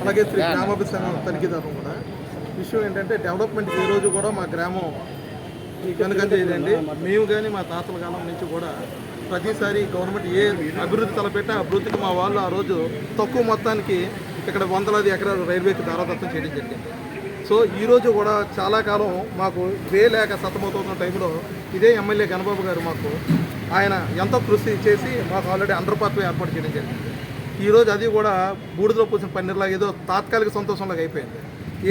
అలాగే శ్రీ గ్రామాభివృద్ధి సంఘం తనిఖీదారు కూడా. విషయం ఏంటంటే డెవలప్మెంట్ ఈ రోజు కూడా మా గ్రామం వెనుకంజ ఇదండి మేము కానీ మా తాతల కాలం నుంచి కూడా ప్రతిసారి గవర్నమెంట్ ఏ అభివృద్ధి తలపెట్టా అభివృద్ధికి మా వాళ్ళు ఆ రోజు తక్కువ మొత్తానికి ఇక్కడ వందలాది ఎకరాలు రైల్వేకి దారాదత్తం చేయడం జరిగింది. సో ఈ రోజు కూడా చాలా కాలం మాకు వే లేక సతమవుతున్న టైంలో ఇదే ఎమ్మెల్యే గణబాబు గారు మాకు ఆయన ఎంతో కృషి చేసి మాకు ఆల్రెడీ అండర్ పాత్వే ఏర్పాటు చేయడం జరిగింది. ఈరోజు అది కూడా బూడిదలో పూసిన పన్నీర్లాగా ఏదో తాత్కాలిక సంతోషంలాగా అయిపోయింది.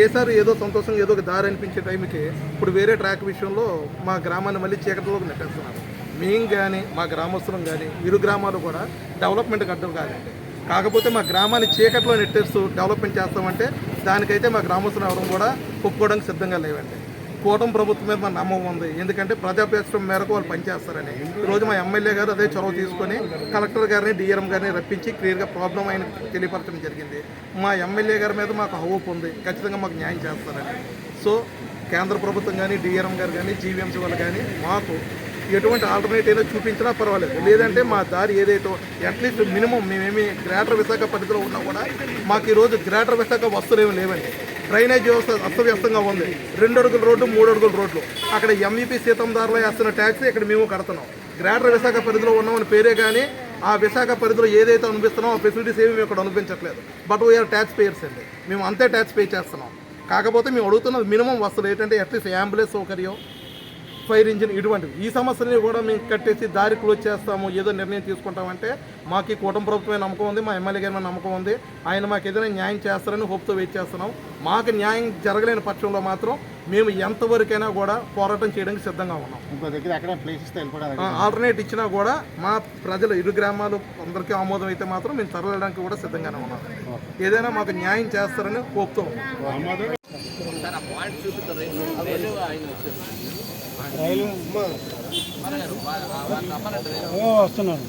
ఏసారి ఏదో సంతోషం ఏదో ఒక దారి అనిపించే టైంకి ఇప్పుడు వేరే ట్రాక్ విషయంలో మా గ్రామాన్ని మళ్ళీ చీకటిలోకి నెట్టేస్తున్నారు. మేము కానీ మా గ్రామస్తులం కానీ ఇరు గ్రామాలు కూడా డెవలప్మెంట్కి అడ్డం కాదండి. కాకపోతే మా గ్రామాన్ని చీకట్లో నెట్టేస్తూ డెవలప్మెంట్ చేస్తామంటే దానికైతే మా గ్రామస్తులు ఎవరు కూడా ఒప్పుకోవడానికి సిద్ధంగా లేవండి. కూటమి ప్రభుత్వం మీద మన నమ్మకం ఉంది. ఎందుకంటే ప్రజాపేక్షం మేరకు వాళ్ళు పనిచేస్తారని. ఈరోజు మా ఎమ్మెల్యే గారు అదే చొరవ తీసుకొని కలెక్టర్ గారిని డిఆర్ఎం గారిని రప్పించి క్లియర్గా ప్రాబ్లం ఆయన తెలియపరచడం జరిగింది. మా ఎమ్మెల్యే గారి మీద మాకు హోప్ ఉంది. ఖచ్చితంగా మాకు న్యాయం చేస్తారని. సో కేంద్ర ప్రభుత్వం కానీ డిఆర్ఎం గారు కానీ జీవీఎంసీ వాళ్ళు కానీ మాకు ఎటువంటి ఆల్టర్నేట్ అయినా చూపించినా పర్వాలేదు. లేదంటే మా దారి ఏదైతే అట్లీస్ట్ మినిమం మేమేమి గ్రేటర్ విశాఖ పరిధిలో ఉన్నా కూడా మాకు ఈరోజు గ్రేటర్ విశాఖ వస్తువులు ఏమి లేవండి. డ్రైనేజ్ వ్యవస్థ అస్తవ్యస్తంగా ఉంది. రెండు అడుగుల రోడ్డు మూడు అడుగుల రోడ్లు. అక్కడ ఎంఈపీ సీతందారులు వేస్తున్న ట్యాక్స్ ఇక్కడ మేము కడుతున్నాం. గ్రేటర్ విశాఖ పరిధిలో ఉన్నామని పేరే కానీ ఆ విశాఖ పరిధిలో ఏదైతే అనిపిస్తున్నామో ఆ ఫెసిలిటీస్ ఏమి మేము ఇక్కడ అనిపించట్లేదు బట్ వీఆర్ ట్యాక్స్ పేయర్స్ అండి. మేము అంతే ట్యాక్స్ పే చేస్తున్నాం. కాకపోతే మేము అడుగుతున్నది మినిమం వస్తువులు ఏంటంటే అట్లీస్ట్ అంబులెన్స్ సౌకర్యం ఫైర్ ఇంజిన్ ఇటువంటివి ఈ సమస్యని కూడా మేము కట్టేసి దారి క్లోజ్ చేస్తాము ఏదో నిర్ణయం తీసుకుంటామంటే మాకు ఈ కూటమి ప్రభుత్వమే నమ్మకం ఉంది మా ఎమ్మెల్యే గారి నమ్మకం ఉంది. ఆయన మాకు ఏదైనా న్యాయం చేస్తారని హోప్తో వెయిట్ చేస్తున్నాం. మాకు న్యాయం జరగలేని పక్షంలో మాత్రం మేము ఎంతవరకైనా కూడా పోరాటం చేయడానికి సిద్ధంగా ఉన్నాం. ఇంకో దగ్గర ఎక్కడ ప్లేస్ ఇస్తే ఆల్టర్నేట్ ఇచ్చినా కూడా మా ప్రజలు ఇరు గ్రామాలు అందరికీ ఆమోదం అయితే మాత్రం మేము తరలడానికి కూడా సిద్ధంగానే ఉన్నాం. ఏదైనా మాకు న్యాయం చేస్తారని హోప్తో ఉన్నాం. వస్తున్నాను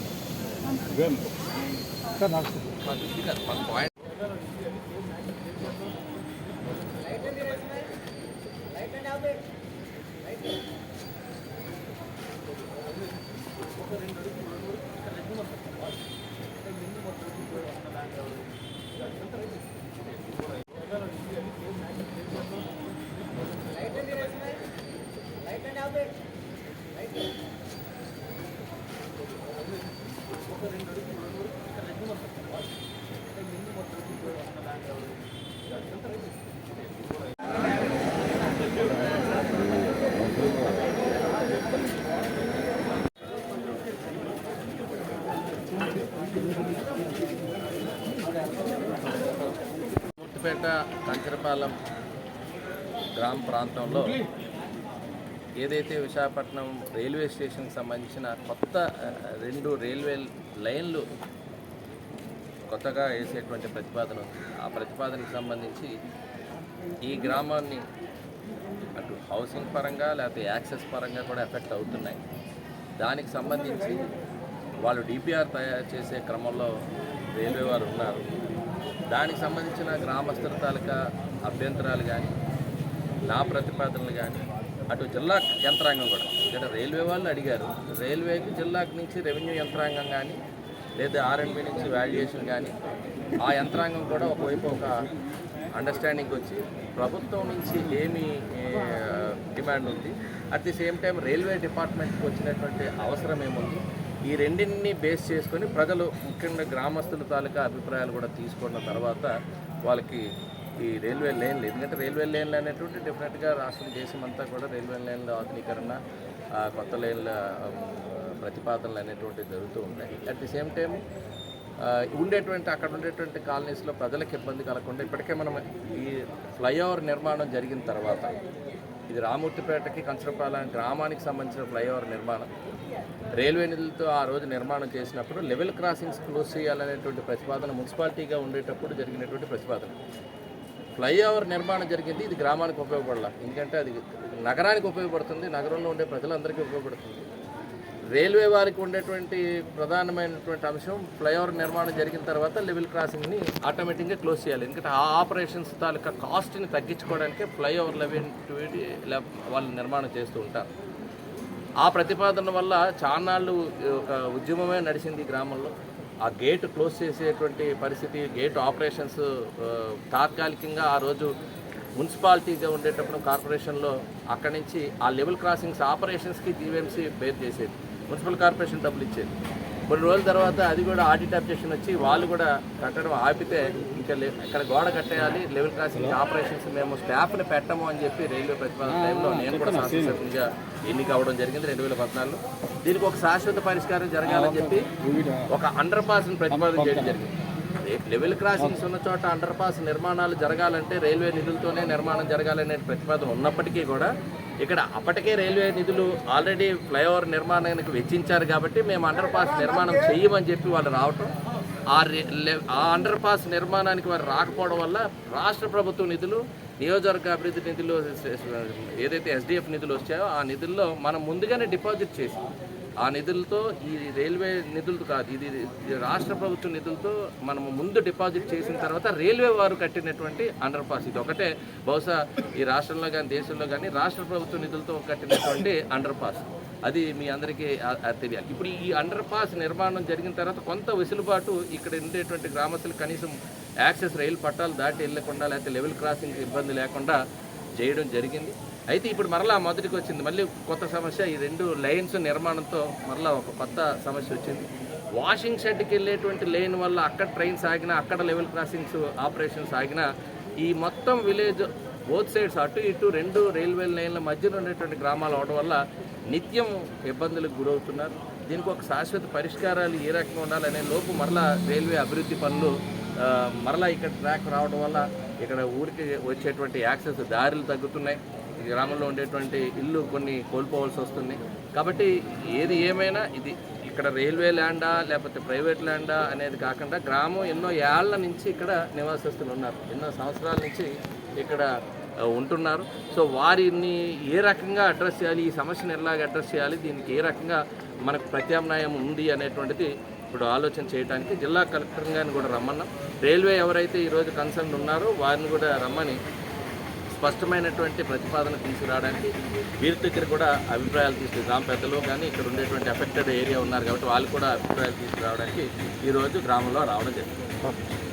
ముర్తిపేట కంచరపాలెం గ్రామ ప్రాంతంలో ఏదైతే విశాఖపట్నం రైల్వే స్టేషన్కి సంబంధించిన కొత్త రెండు రైల్వే లైన్లు కొత్తగా వేసేటువంటి ప్రతిపాదన ఉంది. ఆ ప్రతిపాదనకు సంబంధించి ఈ గ్రామాన్ని అటు హౌసింగ్ పరంగా లేకపోతే యాక్సెస్ పరంగా కూడా ఎఫెక్ట్ అవుతున్నాయి. దానికి సంబంధించి వాళ్ళు డిపిఆర్ తయారు చేసే క్రమంలో రైల్వే వారు ఉన్నారు. దానికి సంబంధించిన గ్రామస్తుల తాలూకా అభ్యంతరాలు కానీ నా ప్రతిపాదనలు కానీ అటు జిల్లా యంత్రాంగం కూడా. ఇక్కడ రైల్వే వాళ్ళు అడిగారు రైల్వేకి జిల్లాకు నుంచి రెవెన్యూ యంత్రాంగం కానీ లేదా ఆర్ఎండ్బి నుంచి వాల్యుయేషన్ కానీ ఆ యంత్రాంగం కూడా ఒకవైపు ఒక అండర్స్టాండింగ్ వచ్చి ప్రభుత్వం నుంచి ఏమి డిమాండ్ ఉంది. At the same time railway డిపార్ట్మెంట్కి వచ్చినటువంటి అవసరం ఏముంది? ఈ రెండింటిని బేస్ చేసుకొని ప్రజలు ముఖ్యంగా గ్రామస్తుల తాలూకా అభిప్రాయాలు కూడా తీసుకున్న తర్వాత వాళ్ళకి ఈ రైల్వే లైన్లు ఎందుకంటే రైల్వే లైన్లు అనేటువంటి డెఫినెట్గా రాష్ట్రం దేశం అంతా కూడా రైల్వే లైన్ల ఆధునీకరణ కొత్త లైన్ల ప్రతిపాదనలు అనేటువంటివి జరుగుతూ ఉన్నాయి. అట్ ది సేమ్ టైం ఉండేటువంటి అక్కడ ఉండేటువంటి కాలనీస్లో ప్రజలకు ఇబ్బంది కలగకుండా ఇప్పటికే మనం ఈ ఫ్లైఓవర్ నిర్మాణం జరిగిన తర్వాత ఇది రామూర్తిపేటకి కంచరపాలెం గ్రామానికి సంబంధించిన ఫ్లైఓవర్ నిర్మాణం. రైల్వే నిధులతో ఆ రోజు నిర్మాణం చేసినప్పుడు లెవెల్ క్రాసింగ్స్ క్లోజ్ చేయాలనేటువంటి ప్రతిపాదన మున్సిపాలిటీగా ఉండేటప్పుడు జరిగినటువంటి ప్రతిపాదన. ఫ్లైఓవర్ నిర్మాణం జరిగింది ఇది గ్రామానికి ఉపయోగపడాలి. ఎందుకంటే అది నగరానికి ఉపయోగపడుతుంది నగరంలో ఉండే ప్రజలందరికీ ఉపయోగపడుతుంది. రైల్వే వారికి ఉండేటువంటి ప్రధానమైనటువంటి అంశం ఫ్లైఓవర్ నిర్మాణం జరిగిన తర్వాత లెవెల్ క్రాసింగ్ని ఆటోమేటిక్గా క్లోజ్ చేయాలి. ఎందుకంటే ఆ ఆపరేషన్స్ తాలూకా కాస్ట్ని తగ్గించుకోవడానికి ఫ్లైఓవర్ లెవెల్ వాళ్ళు నిర్మాణం చేస్తూ ఉంటారు. ఆ ప్రతిపాదన వల్ల చాన్నాళ్ళు ఒక ఉద్యమమే నడిచింది ఈ గ్రామంలో. ఆ గేట్ క్లోజ్ చేసేటువంటి పరిస్థితి గేట్ ఆపరేషన్స్ తాత్కాలికంగా ఆ రోజు మున్సిపాలిటీగా ఉండేటప్పుడు కార్పొరేషన్లో అక్కడి నుంచి ఆ లెవెల్ క్రాసింగ్స్ ఆపరేషన్స్కి జీవీఎంసీ బేర్ చేసేది. మున్సిపల్ కార్పొరేషన్ డబ్బులు ఇచ్చేది. కొన్ని రోజుల తర్వాత అది కూడా ఆడిట్ అబ్జెక్షన్ వచ్చి వాళ్ళు కూడా కట్టడం ఆపితే ఇంకా ఇక్కడ gోడ కట్టేయాలి లెవెల్ క్రాసింగ్ ఆపరేషన్స్ మేము స్టాఫ్ని పెట్టము అని చెప్పి రైల్వే ప్రతిపాదన టైంలో నేను కూడా శాసనసభ్యునిగా ఎన్నిక అవ్వడం జరిగింది రెండు వేల పద్నాలుగులో. దీనికి ఒక శాశ్వత పరిష్కారం జరగాలని చెప్పి ఒక అండర్ పాస్ని ప్రతిపాదన చేయడం జరిగింది. లెవెల్ క్రాసింగ్స్ ఉన్న చోట అండర్ పాస్ నిర్మాణాలు జరగాలంటే రైల్వే నిధులతోనే నిర్మాణం జరగాలనే ప్రతిపాదన ఉన్నప్పటికీ కూడా ఇక్కడ అప్పటికే రైల్వే నిధులు ఆల్రెడీ ఫ్లైఓవర్ నిర్మాణానికి వెచ్చించారు కాబట్టి మేము అండర్ పాస్ నిర్మాణం చెయ్యమని చెప్పి వాళ్ళు రావటం ఆ రే- ఆ అండర్ పాస్ నిర్మాణానికి వారు రాకపోవడం వల్ల రాష్ట్ర ప్రభుత్వ నిధులు నియోజకవర్గ అభివృద్ధి నిధులు ఏదైతే ఎస్డిఎఫ్ నిధులు వచ్చాయో ఆ నిధుల్లో మనం ముందుగానే డిపాజిట్ చేసి ఆ నిధులతో ఈ రైల్వే నిధులతో కాదు ఇది రాష్ట్ర ప్రభుత్వ నిధులతో మనము ముందు డిపాజిట్ చేసిన తర్వాత రైల్వే వారు కట్టినటువంటి అండర్ పాస్. ఇది ఒకటే. బహుశా ఈ రాష్ట్రంలో కానీ దేశంలో కానీ రాష్ట్ర ప్రభుత్వ నిధులతో కట్టినటువంటి అండర్ పాస్. అది మీ అందరికీ తెలియాలి. ఇప్పుడు ఈ అండర్ పాస్ నిర్మాణం జరిగిన తర్వాత కొంత వెసులుబాటు ఇక్కడ ఉండేటువంటి గ్రామస్తులు కనీసం యాక్సెస్ రైలు పట్టాలు దాటి వెళ్ళకుండా లేకపోతే లెవెల్ క్రాసింగ్ ఇబ్బంది లేకుండా చేయడం జరిగింది. అయితే ఇప్పుడు మరలా మొదటికి వచ్చింది మళ్ళీ కొత్త సమస్య. ఈ రెండు లైన్స్ నిర్మాణంతో మరలా ఒక కొత్త సమస్య వచ్చింది. వాషింగ్ షెడ్కి వెళ్ళేటువంటి లైన్ వల్ల అక్కడ ట్రైన్స్ ఆగినా అక్కడ లెవెల్ క్రాసింగ్స్ ఆపరేషన్స్ ఆగినా ఈ మొత్తం విలేజ్ బోత్ సైడ్స్ అటు ఇటు రెండు రైల్వే లైన్ల మధ్యన ఉండేటువంటి గ్రామాలు అవడం వల్ల నిత్యం ఇబ్బందులకు గురవుతున్నారు. దీనికి ఒక శాశ్వత పరిష్కారాలు ఏ రకంగా ఉండాలనే లోపు మరలా రైల్వే అభివృద్ధి పనులు మరలా ఇక్కడ ట్రాక్ రావడం వల్ల ఇక్కడ ఊరికి వచ్చేటువంటి యాక్సెస్ దారులు తగ్గుతున్నాయి. గ్రామంలో ఉండేటువంటి ఇల్లు కొన్ని కోల్పోవాల్సి వస్తుంది. కాబట్టి ఏది ఏమైనా ఇది ఇక్కడ రైల్వే ల్యాండా లేకపోతే ప్రైవేట్ ల్యాండా అనేది కాకుండా గ్రామం ఎన్నో ఏళ్ళ నుంచి ఇక్కడ నివాసస్తులు ఉన్నారు. ఎన్నో సంవత్సరాల నుంచి ఇక్కడ ఉంటున్నారు. సో వారిని ఏ రకంగా అడ్రస్ చేయాలి ఈ సమస్యను ఎలాగ అడ్రస్ చేయాలి దీనికి ఏ రకంగా మనకు ప్రత్యామ్నాయం ఉంది అనేటువంటిది ఇప్పుడు ఆలోచన చేయడానికి జిల్లా కలెక్టర్ గారిని కూడా రమ్మన్నాం. రైల్వే ఎవరైతే ఈరోజు కన్సర్న్ ఉన్నారో వారిని కూడా రమ్మని స్పష్టమైనటువంటి ప్రతిపాదన తీసుకురావడానికి వీరి దగ్గర కూడా అభిప్రాయాలు తీసుకు గ్రామ పెద్దలు కానీ ఇక్కడ ఉండేటువంటి అఫెక్టెడ్ ఏరియా ఉన్నారు కాబట్టి వాళ్ళు కూడా అభిప్రాయాలు తీసుకురావడానికి ఈరోజు గ్రామంలో రావడం జరిగింది.